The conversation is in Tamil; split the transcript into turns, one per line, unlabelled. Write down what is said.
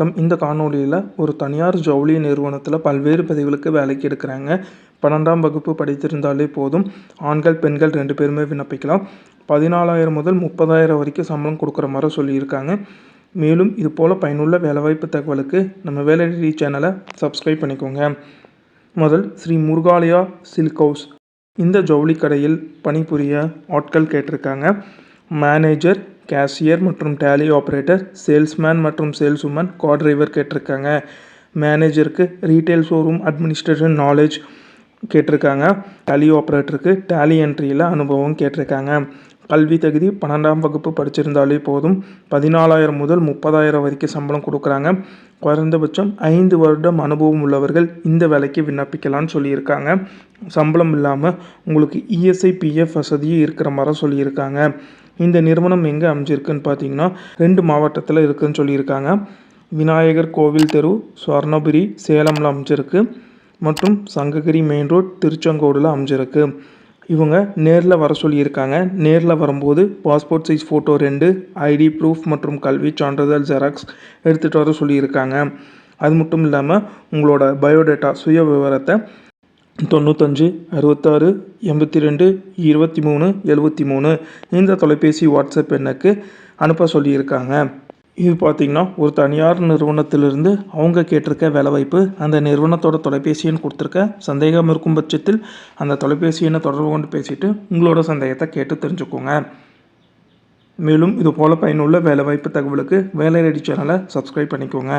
வணக்கம். இந்த காணொளியில் ஒரு தனியார் ஜவுளி நிறுவனத்தில் பல்வேறு பதிவுகளுக்கு வேலைக்கு எடுக்கிறாங்க. பன்னெண்டாம் வகுப்பு படித்திருந்தாலே போதும். ஆண்கள் பெண்கள் ரெண்டு பேருமே விண்ணப்பிக்கலாம். பதினாலாயிரம் முதல் முப்பதாயிரம் வரைக்கும் சம்பளம் கொடுக்குற மாதிரி சொல்லியிருக்காங்க. மேலும் இது போல் பயனுள்ள வேலைவாய்ப்பு தகவலுக்கு நம்ம வேலைடி சேனலை சப்ஸ்கிரைப் பண்ணிக்கோங்க. முதல் ஸ்ரீ முருகாலயா சில்க் ஹவுஸ். இந்த ஜவுளி கடையில் பணிபுரிய ஆட்கள் கேட்டிருக்காங்க. மேனேஜர் கேஷியர் மற்றும் டேலி ஆப்ரேட்டர் சேல்ஸ்மேன் மற்றும் சேல்ஸ் உமன் கார் டிரைவர் கேட்டிருக்காங்க. மேனேஜருக்கு ரீட்டைல் ஷோரூம் அட்மினிஸ்ட்ரேஷன் நாலேஜ் கேட்டிருக்காங்க. டேலி ஆப்ரேட்டருக்கு டேலி என்ட்ரியில் அனுபவம் கேட்டிருக்காங்க. கல்வி தகுதி பன்னெண்டாம் வகுப்பு படிச்சிருந்தாலே போதும். பதினாலாயிரம் முதல் முப்பதாயிரம் வரைக்கும் சம்பளம் கொடுக்குறாங்க. குறைந்தபட்சம் ஐந்து வருடம் அனுபவம் உள்ளவர்கள் இந்த வேலைக்கு விண்ணப்பிக்கலாம்னு சொல்லியிருக்காங்க. சம்பளம் இல்லாமல் உங்களுக்கு இஎஸ்ஐ பிஎஃப் வசதியும் இருக்கிற மாதிரி சொல்லியிருக்காங்க. இந்த நிறுவனம் எங்கே அமைஞ்சிருக்குன்னு பார்த்தீங்கன்னா ரெண்டு மாவட்டத்தில் இருக்குதுன்னு சொல்லியிருக்காங்க. விநாயகர் கோவில் தெரு சுவர்ணபுரி சேலமில் அமைஞ்சிருக்கு. மற்றும் சங்ககிரி மெயின் ரோட் திருச்செங்கோடில் அமைஞ்சிருக்கு. இவங்க நேரில் வர சொல்லியிருக்காங்க. நேரில் வரும்போது பாஸ்போர்ட் சைஸ் ஃபோட்டோ ரெண்டு ஐடி ப்ரூஃப் மற்றும் கல்வி சான்றிதழ் ஜெராக்ஸ் எடுத்துகிட்டு வர சொல்லியிருக்காங்க. அது மட்டும் இல்லாமல் உங்களோட பயோடேட்டா சுய விவரத்தை தொண்ணூத்தஞ்சு அறுபத்தாறு எண்பத்தி ரெண்டு இருபத்தி மூணு எழுபத்தி மூணு இந்த தொலைபேசி வாட்ஸ்அப் எண்ணுக்கு அனுப்ப சொல்லியிருக்காங்க. இது பார்த்திங்கன்னா ஒரு தனியார் நிறுவனத்திலிருந்து அவங்க கேட்டிருக்க வேலைவாய்ப்பு அந்த நிறுவனத்தோட தொலைபேசி எண் கொடுத்துருக்க சந்தேகம் இருக்கும் பட்சத்தில் அந்த தொலைபேசி எண்ணை தொடர்பு கொண்டு பேசிவிட்டு உங்களோட சந்தேகத்தை கேட்டு தெரிஞ்சுக்கோங்க. மேலும் இது போல் பயனுள்ள வேலைவாய்ப்பு தகவலுக்கு வேலை ரெடி சேனலை சப்ஸ்கிரைப் பண்ணிக்கோங்க.